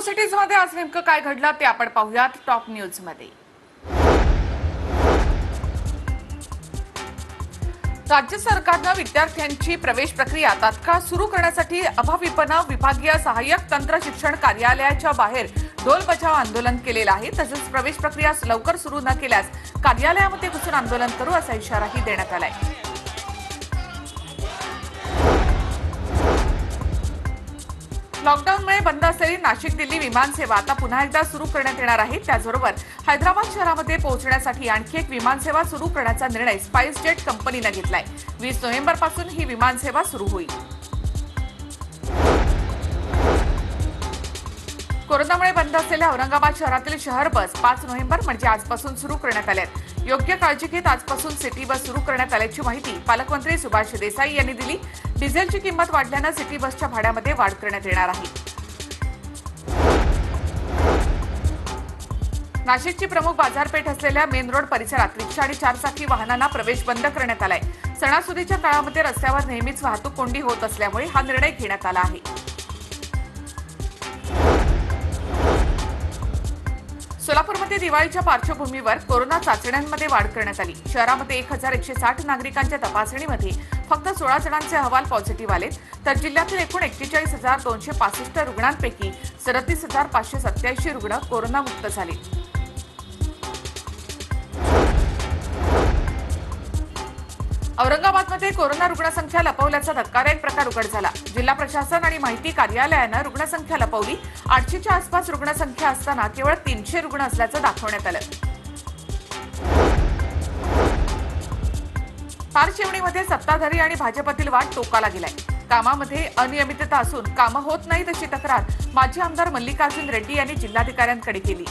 अॅट्रॉसिटीजमध्ये आज नेमकं काय घडलं ते आपण पाहूयात टॉप न्यूजमध्ये राज्य सरकारनं विद्यार्थ्यांची प्रवेश प्रक्रिया तात्काळ सुरू करण्यासाठी अभाविपनं विभागीय सहाय्यक तंत्र शिक्षण कार्यालयाच्या बाहेर ढोल बचाव आंदोलन केलेलं आहे. तसंच प्रवेश प्रक्रिया लवकर सुरू न केल्यास कार्यालयामध्ये घुसून आंदोलन करू असा इशाराही देण्यात आलाय. लॉकडाऊनमुळे बंद असलेली नाशिक दिल्ली विमानसेवा आता पुन्हा एकदा सुरू करण्यात येणार आहे. त्याचबरोबर हैदराबाद शहरामध्ये पोहोचण्यासाठी आणखी एक विमानसेवा सुरू करण्याचा निर्णय स्पाइस जेट कंपनीनं घेतलाय. वीस नोव्हेंबरपासून ही विमानसेवा सुरू होईल. कोरोनामुळे बंद असलेल्या औरंगाबाद शहरातील शहर बस पाच नोव्हेंबर म्हणजे आजपासून सुरू करण्यात आल्या आहेत योग्य काळजी घेत आजपासून सिटी बस सुरू करण्यात आल्याची माहिती पालकमंत्री सुभाष देसाई यांनी दिली. डिझेलची किंमत वाढल्यानं सिटी बसच्या भाड्यामध्ये वाढ करण्यात येणार आहे. नाशिकची प्रमुख बाजारपेठ असलेल्या मेन रोड परिसरात रिक्षा आणि चारचाकी वाहनांना प्रवेश बंद करण्यात आलाय. सणासुदीच्या काळामध्ये रस्त्यावर नेहमीच वाहतूक कोंडी होत असल्यामुळे हा निर्णय घेण्यात आला आहे. सोलापूरमध्ये दिवाळीच्या पार्श्वभूमीवर कोरोना चाचण्यांमध्ये वाढ करण्यात आली. शहरामध्ये एक हजार एकशे साठ नागरिकांच्या तपासणीमध्ये फक्त सोळा जणांचे अहवाल पॉझिटिव्ह आलेत. तर जिल्ह्यातील एकूण एक्केचाळीस हजार दोनशे पासष्ट रुग्णांपैकी सदतीस हजार पाचशे सत्याऐंशी रुग्ण कोरोनामुक्त झाले. औरंगाबाद औरंगाबादमध्ये कोरोना रुग्णसंख्या लपवल्याचा धक्कादायक प्रकार उघड झाला. जिल्हा प्रशासन आणि माहिती कार्यालयानं रुग्णसंख्या लपवली. आठशेच्या आसपास रुग्णसंख्या असताना केवळ तीनशे रुग्ण असल्याचं दाखवण्यात आलं. पारशिवणीमध्ये सत्ताधारी आणि भाजपतील वाट टोकाला गेलाय. कामामध्ये अनियमितता असून कामं होत नाहीत अशी तक्रार माजी आमदार मल्लिकार्जुन रेड्डी यांनी जिल्हाधिकाऱ्यांकडे केली.